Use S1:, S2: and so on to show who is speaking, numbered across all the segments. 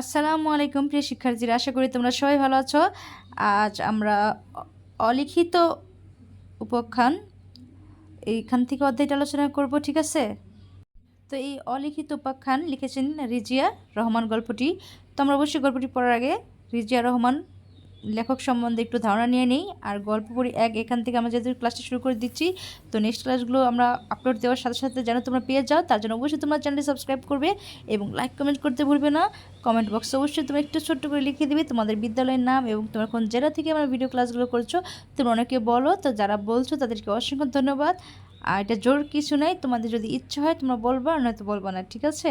S1: আসসালামু আলাইকুম প্রিয় শিক্ষার্থীরা, আশা করি তোমরা সবাই ভালো আছো। আজ আমরা অলিখিত উপাখ্যান এইখান থেকে অধ্যায়টা আলোচনা করব, ঠিক আছে? তো এই অলিখিত উপাখ্যান লিখেছেন রিজিয়া রহমান গল্পটি। তোমরা অবশ্যই গল্পটি পড়ার আগে রিজিয়া রহমান লেখক সম্বন্ধে একটু ধারণা নিয়ে নিই। আর গল্প পড়ি এক, এখান থেকে আমরা যেহেতু ক্লাসটা শুরু করে দিচ্ছি, তো নেক্সট ক্লাসগুলো আমরা আপলোড দেওয়ার সাথে সাথে যেন তোমরা পেয়ে যাও, তার জন্য অবশ্যই তোমরা চ্যানেলটি সাবস্ক্রাইব করবে এবং লাইক কমেন্ট করতে ভুলবে না। কমেন্ট বক্সে অবশ্যই তোমরা একটু ছোট্ট করে লিখে দিবে তোমাদের বিদ্যালয়ের নাম এবং তোমরা কোন জেলা থেকে আমরা ভিডিও ক্লাসগুলো করছ, তোমরা অনেকে বলো, তো যারা বলছো তাদেরকে অসংখ্য ধন্যবাদ। আর এটা জোর কিছু নাই, তোমাদের যদি ইচ্ছে হয় তোমরা বলবা, নয়তো বলবা না, ঠিক আছে?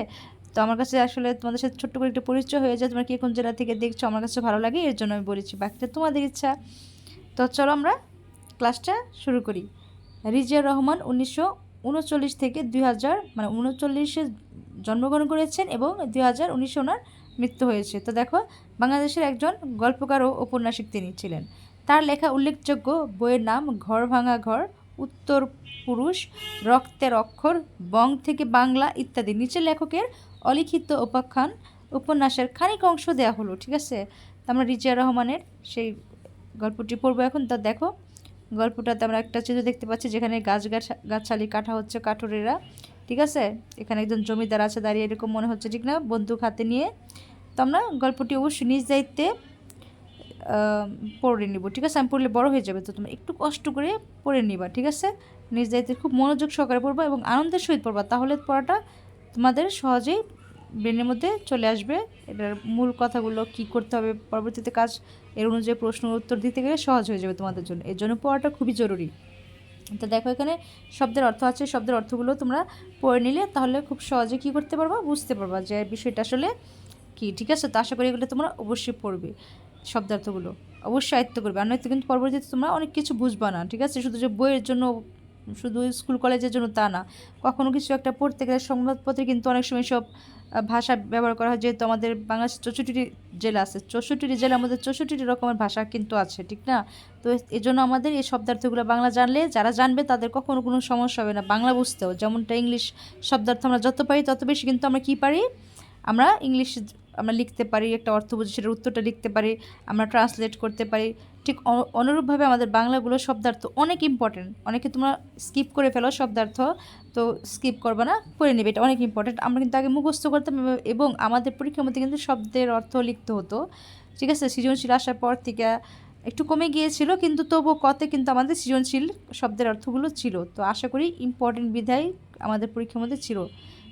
S1: তো আমার কাছে আসলে তোমাদের সাথে ছোট্ট করে একটা পরিচয় হয়ে যায়, তোমরা কে কোন জেলা থেকে দেখছ, আমার কাছে ভালো লাগে, এর জন্য আমি বলেছি বাকিটা তোমাদের ইচ্ছা। তো চলো আমরা ক্লাসটা শুরু করি। রিজিয়া রহমান উনিশশো উনচল্লিশ থেকে দুই হাজার মানে উনচল্লিশে জন্মগ্রহণ করেছেন এবং দুই হাজার উনিশে ওনার মৃত্যু হয়েছে। তো দেখো, বাংলাদেশের একজন গল্পকার ও উপন্যাসিক তিনি ছিলেন। তার লেখা উল্লেখযোগ্য বইয়ের নাম ঘর ভাঙা ঘর, উত্তর পুরুষ, রক্তের অক্ষর, বং থেকে বাংলা ইত্যাদি। নিচের লেখকের অলিখিত উপাখ্যান, উপন্যাসের খানিক অংশ দেওয়া হলো, ঠিক আছে? আমরা রিজিয়া রহমানের সেই গল্পটি পড়ব এখন, তা দেখো। গল্পটাতে আমরা একটা চিত্র দেখতে পাচ্ছি যেখানে গাছ গাছ, গাছালি কাটা হচ্ছে কাঠুরেরা, ঠিক আছে? এখানে একজন জমিদার আছে দাঁড়িয়ে, এরকম মনে হচ্ছে, ঠিক না? বন্দুক হাতে নিয়ে। তো আমরা গল্পটি অবশ্যই নিজ দায়িত্বে পড়ে নিব, ঠিক আছে? আমি পড়লে বড় হয়ে যাবে, তো তোমরা একটু কষ্ট করে পড়ে নিবা, ঠিক আছে? নিজ দায়িত্বে খুব মনোযোগ সহকারে পড়বা এবং আনন্দের সহিত পড়বা, তাহলে পড়াটা তোমাদের সহজেই ব্রেনের মধ্যে চলে আসবে। এটার মূল কথাগুলো কি করতে হবে পরবর্তীতে কাজ, এর অনুযায়ী প্রশ্ন উত্তর দিতে গেলে সহজ হয়ে যাবে তোমাদের জন্য। এর জন্য পড়াটা খুবই জরুরি। তো দেখো এখানে শব্দের অর্থ আছে, শব্দের অর্থগুলো তোমরা পড়ে নিলে তাহলে খুব সহজে কি করতে পারবা? বুঝতে পারবা যে বিষয়টা আসলে কি, ঠিক আছে? তো আশা করি এগুলো তোমরা অবশ্যই পড়বে, শব্দার্থগুলো। অবশ্যই আয়ত্ত করবে। আর নয়তো কিন্তু পরবর্তীতে তোমরা অনেক কিছু বুঝবা না, ঠিক আছে? শুধু যে বইয়ের জন্য শুধু স্কুল, কলেজের জন্য তা না। কখনো কিছু একটা পড়তে গেলে সংবাদপত্রে কিন্তু অনেক সময় সব ভাষা ব্যবহার করা হয়। যেহেতু আমাদের বাংলাদেশ চৌষট্টিটি জেলা আছে, চৌষট্টিটি জেলা আমাদের চৌষট্টিটি রকমের ভাষা কিন্তু আছে, ঠিক না? তো এই জন্য আমাদের এই শব্দার্থগুলো বাংলা জানলে, যারা জানবে তাদের কখনো কোনো সমস্যা হবে না। বাংলা বুঝতেও যেমনটা ইংলিশ শব্দার্থ আমরা যত পারি তত বেশি কিন্তু আমরা কী পারি? আমরা ইংলিশ আমরা লিখতে পারি, একটা অর্থ বুঝে সেটার উত্তরটা লিখতে পারি, আমরা ট্রান্সলেট করতে পারি। ঠিক অনুরূপভাবে আমাদের বাংলাগুলো শব্দার্থ অনেক ইম্পর্টেন্ট অনেকে তোমরা স্কিপ করে ফেলো শব্দার্থ, তো স্কিপ করবে না করে নেবে, এটা অনেক ইম্পর্টেন্ট আমরা কিন্তু আগে মুখস্থ করতাম এবং- এবং আমাদের পরীক্ষার মধ্যে কিন্তু শব্দের অর্থ লিখতে হতো। ঠিক আছে? সৃজনশীল আসার পর থেকে একটু কমে গিয়েছিল, কিন্তু তবুও কতে কিন্তু আমাদের সৃজনশীল শব্দের অর্থগুলো ছিল। তো আশা করি ইম্পর্টেন্ট বিধায় আমাদের পরীক্ষার মধ্যে ছিল।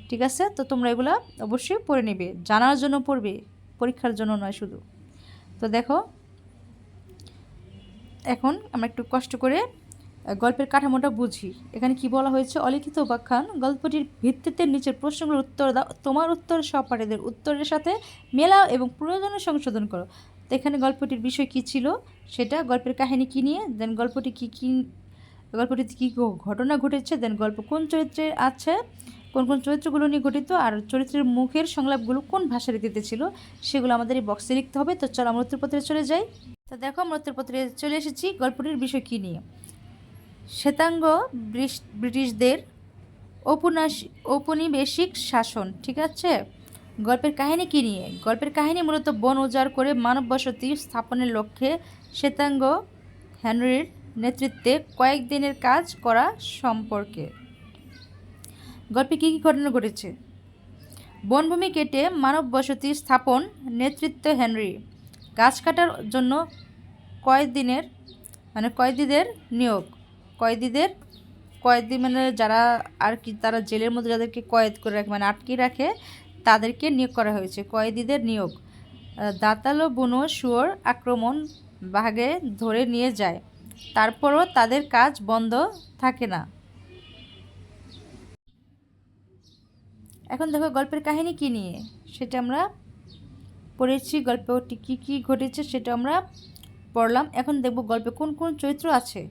S1: ঠিক আছে? তো তোমরা এগুলো অবশ্যই পড়ে নেবে। জানার জন্য পড়বে, পরীক্ষার জন্য নয় শুধু। তো দেখো, এখন আমরা একটু কষ্ট করে গল্পের কাঠামোটা বুঝি। এখানে কি বলা হয়েছে? অলিখিত উপাখ্যান গল্পটির ভিত্তিতে নিচের প্রশ্নগুলোর উত্তর দাও, তোমার উত্তর, সহপাঠীদের উত্তরের সাথে মেলাও এবং প্রয়োজনে সংশোধন করো। তো এখানে গল্পটির বিষয় কি ছিল? সেটা গল্পের কাহিনী কী নিয়ে? দেন গল্পটি কী কী, গল্পটিতে কী কী ঘটনা ঘটেছে? দেন গল্প কোন চরিত্রে আছে? কোন কোন চরিত্রগুলো নিয়ে গঠিত আর চরিত্রের মুখের সংলাপগুলো কোন ভাষা রীতিতে ছিল, সেগুলো আমাদের এই বক্সে লিখতে হবে। তো চলো আমরা উত্তরপত্রে চলে যাই। তো দেখো আমরা উত্তরপত্রে চলে এসেছি গল্পটির বিষয় কী নিয়ে। শ্বেতাঙ্গ ব্রিটিশদের ঔপন্যাস, ঔপনিবেশিক শাসন, ঠিক আছে? গল্পের কাহিনী কী নিয়ে? গল্পের কাহিনী মূলত বন উজাড় করে মানব বসতি স্থাপনের লক্ষ্যে শ্বেতাঙ্গ হেনরির নেতৃত্বে কয়েকদিনের কাজ করা সম্পর্কে। গল্পে কী কী ঘটনা ঘটেছে? বনভূমি কেটে মানব বসতি স্থাপন নেতৃত্ব হেনরি। গাছ কাটার জন্য কয়েকদিনের মানে কয়েদিদের নিয়োগ। কয়েদিদের কয়েদি মানে যারা আর কি তারা জেলের মধ্যে যাদেরকে কয়েদ করে রাখে মানে আটকে রাখে, তাদেরকে নিয়োগ করা হয়েছে। কয়েদিদের নিয়োগ। দাঁতালো বুনো শুয়োর আক্রমণ ভাগে ধরে নিয়ে যায়। তারপরও তাদের কাজ বন্ধ থাকে না। এখন দেখো গল্পের কাহিনী কী নিয়ে? সেটা আমরা পড়েছি গল্পটি কী কী ঘটেছে সেটা আমরা পড়লাম। এখন দেখব গল্পে কোন কোন চরিত্র আছে?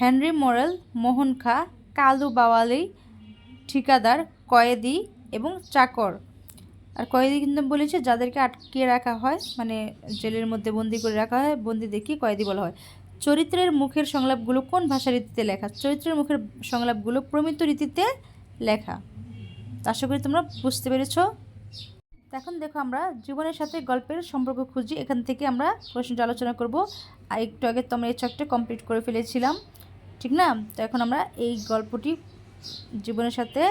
S1: হেনরি মোরেল, মোহন খা, কালু বাওয়ালি, ঠিকাদার, কয়েদি এবং চাকর। আর কয়েদি কিন্তু বলেছে যাদেরকে আটকে রাখা হয় মানে জেলের মধ্যে বন্দি করে রাখা হয় বন্দিদেরকে কয়েদি বলা হয়। চরিত্রের মুখের সংলাপগুলো কোন ভাষা রীতিতে লেখা? চরিত্রের মুখের সংলাপগুলো প্রমিত রীতিতে লেখা। আশা করি তোমরা বুঝতে পেরেছ। এখন দেখো আমরা জীবনের সাথে গল্পের সম্পর্ক খুঁজি। এখান থেকে আমরা প্রশ্নটা আলোচনা করব। আর একটু আগে তো আমরা এই ছকটা কমপ্লিট করে ফেলেছিলাম। ঠিক না? তো এখন আমরা এই গল্পটি জীবনের সাথে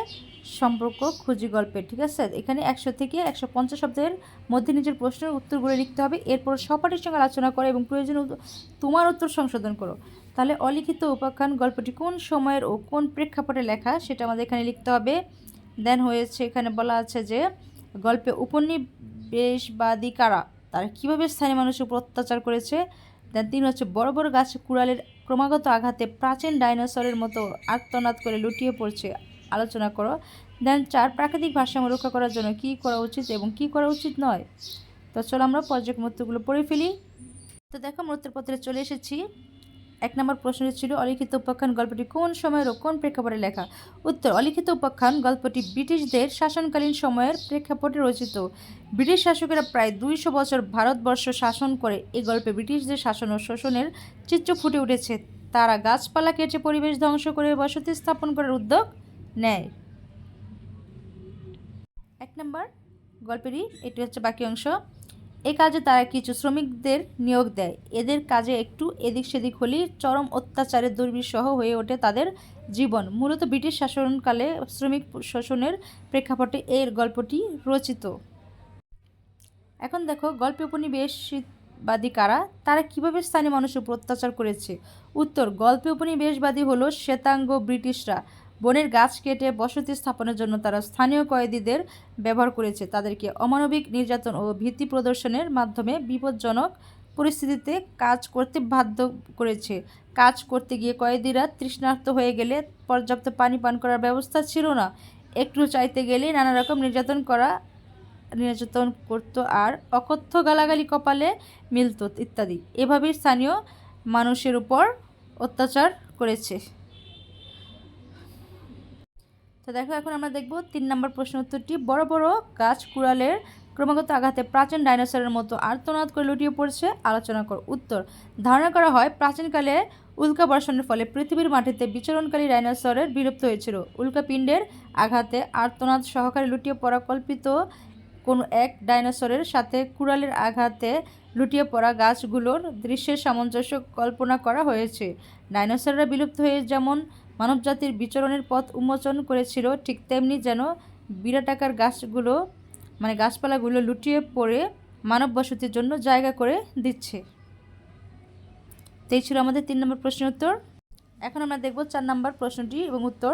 S1: সম্পর্ক খুঁজি গল্পের, ঠিক আছে? এখানে একশো থেকে একশো পঞ্চাশ শব্দের মধ্যে নিজের প্রশ্নের উত্তরগুলো লিখতে হবে। এরপর সপাটির সঙ্গে আলোচনা করো এবং প্রয়োজনে তোমার উত্তর সংশোধন করো। তাহলে অলিখিত উপাখ্যান গল্পটি কোন সময়ের ও কোন প্রেক্ষাপটে লেখা সেটা আমাদের এখানে লিখতে হবে। দেন হয়েছে, এখানে বলা আছে যে, গল্পে উপনিবেশবাদী কারা? তারা কীভাবে স্থানীয় মানুষের উপর অত্যাচার করেছে? দেন তিন হচ্ছে, বড় বড় গাছ কুড়ালের ক্রমাগত আঘাতে প্রাচীন ডাইনোসরের মতো আত্মনাদ করে লুটিয়ে পড়ছে। আলোচনা করো। দেন চার, প্রাকৃতিক ভারসাম্য রক্ষা করার জন্য কী করা উচিত এবং কী করা উচিত নয়? তো চলো আমরা পর্যায়ক্রম উত্তরগুলো পড়ে ফেলি। তো দেখো আমরা উত্তরপত্রে চলে এসেছি। এক নম্বর প্রশ্নটি ছিল, অলিখিত উপাখ্যান গল্পটি কোন সময়ের ও কোন প্রেক্ষাপটে লেখা? উত্তর, অলিখিত উপাখ্যান গল্পটি ব্রিটিশদের শাসনকালীন সময়ের প্রেক্ষাপটে রচিত। ব্রিটিশ শাসকেরা প্রায় দুইশো বছর ভারতবর্ষ শাসন করে এই গল্পে ব্রিটিশদের শাসন ও শোষণের চিত্র ফুটে উঠেছে। তারা গাছপালা কেটে পরিবেশ ধ্বংস করে বসতি স্থাপন করার উদ্যোগ নেয়। এক নম্বর গল্পেরই, এটি হচ্ছে বাকি অংশ। এই কাজে তারা কিছু শ্রমিকদের নিয়োগ দেয়। এদের কাজে একটু এদিক সেদিক হলেই চরম অত্যাচারের দুর্বিষহ হয়ে ওঠে তাদের জীবন। মূলত ব্রিটিশ শাসনকালে শ্রমিক শোষণের প্রেক্ষাপটে এর গল্পটি রচিত। এখন দেখো, গল্পে উপনিবেশবাদী কারা? তারা কীভাবে স্থানীয় মানুষের উপর অত্যাচার করেছে? উত্তর, গল্পে উপনিবেশবাদী হলো শ্বেতাঙ্গ ব্রিটিশরা। বনের গাছ কেটে বসতি স্থাপনের জন্য তারা স্থানীয় কয়েদিদের ব্যবহার করেছে। তাদেরকে অমানবিক নির্যাতন ও ভীতি প্রদর্শনের মাধ্যমে বিপজ্জনক পরিস্থিতিতে কাজ করতে বাধ্য করেছে। কাজ করতে গিয়ে কয়েদিরা তৃষ্ণার্ত হয়ে গেলে পর্যাপ্ত পানি পান করার ব্যবস্থা ছিল না। একটু চাইতে গেলেই নানা রকম নির্যাতন করা, নির্যাতন করতো আর অকথ্য গালাগালি কপালে মিলত ইত্যাদি। এভাবেই স্থানীয় মানুষের উপর অত্যাচার করেছে। তো দেখো, এখন আমরা দেখব তিন নম্বর প্রশ্ন উত্তরটি। বড় বড় গাছ কুড়ালের ক্রমাগত আঘাতে প্রাচীন ডাইনোসরের মতো আর্তনাদ করে লুটিয়ে পড়ছে। আলোচনা কর। উত্তর, ধারণা করা হয় প্রাচীনকালে উল্কা বর্ষণের ফলে পৃথিবীর মাটিতে বিচরণকারী ডাইনোসরের বিলুপ্ত হয়েছিল। উল্কাপিণ্ডের আঘাতে আর্তনাদ সহকারে লুটিয়ে পড়া কল্পিত কোনো এক ডাইনোসরের সাথে কুড়ালের আঘাতে লুটিয়ে পড়া গাছগুলোর দৃশ্যের সামঞ্জস্য কল্পনা করা হয়েছে। ডাইনোসররা বিলুপ্ত হয়ে যেমন মানবজাতির বিচরণের পথ উন্মোচন করেছিল ঠিক তেমনি যেন বিরাটাকার গাছগুলো মানে গাছপালাগুলো লুটিয়ে পড়ে মানব বসতির জন্য জায়গা করে দিচ্ছে। তো এই ছিল আমাদের তিন নম্বর প্রশ্নের উত্তর। এখন আমরা দেখব চার নম্বর প্রশ্নটি এবং উত্তর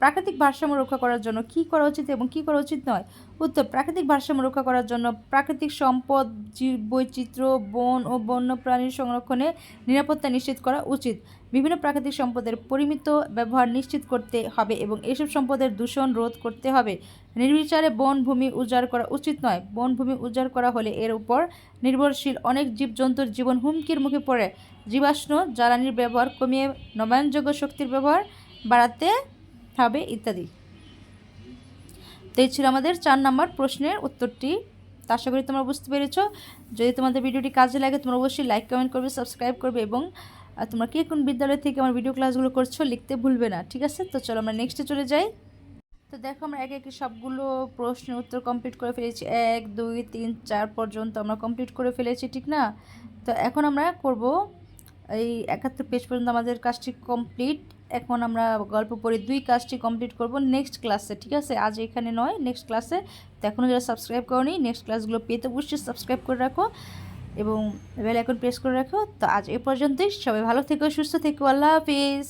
S1: প্রাকৃতিক ভারসাম্য রক্ষা করার জন্য কী করা উচিত এবং কী করা উচিত নয়? উত্তর, প্রাকৃতিক ভারসাম্য রক্ষা করার জন্য প্রাকৃতিক সম্পদ, জীব বৈচিত্র্য, বন ও বন্যপ্রাণীর সংরক্ষণে নিরাপত্তা নিশ্চিত করা উচিত। বিভিন্ন প্রাকৃতিক সম্পদের পরিমিত ব্যবহার নিশ্চিত করতে হবে এবং এসব সম্পদের দূষণ রোধ করতে হবে। নির্বিচারে বনভূমি উজাড় করা উচিত নয়। বনভূমি উজাড় করা হলে এর উপর নির্ভরশীল অনেক জীবজন্তুর জীবন হুমকির মুখে পড়ে। জীবাশ্ম, জ্বালানির ব্যবহার কমিয়ে নবায়নযোগ্য শক্তির ব্যবহার বাড়াতে হবে ইত্যাদি। তো এই ছিল আমাদের চার নম্বর প্রশ্নের উত্তরটি। তা আশা করি তোমরা বুঝতে পেরেছ। যদি তোমাদের ভিডিওটি কাজে লাগে, তোমরা অবশ্যই লাইক কমেন্ট করবে সাবস্ক্রাইব করবে এবং তোমরা কে কোন বিদ্যালয় থেকে আমার ভিডিও ক্লাসগুলো করছ লিখতে ভুলবে না, ঠিক আছে? তো চলো আমরা নেক্সটে চলে যাই। তো দেখো আমরা একে একে সবগুলো প্রশ্নের উত্তর কমপ্লিট করে ফেলেছি। এক, দুই, তিন, চার পর্যন্ত আমরা কমপ্লিট করে ফেলেছি, ঠিক না? তো এখন আমরা করব এই একাত্তর পেজ পর্যন্ত আমাদের কাজটি কমপ্লিট এখন আমরা গল্প পড়ে দুই কাজটি কমপ্লিট করব নেক্সট ক্লাসে ঠিক আছে? আজ এখানে নয় নেক্সট ক্লাসে তো এখনও যারা সাবস্ক্রাইব করনি নেক্সট ক্লাসগুলো পেতে অবশ্যই সাবস্ক্রাইব করে রাখো এবং বেল আইকন প্রেস করে রাখো। তো আজ এ পর্যন্তই, সবাই ভালো থেকো, সুস্থ থেকো, আল্লাহ হাফিজ।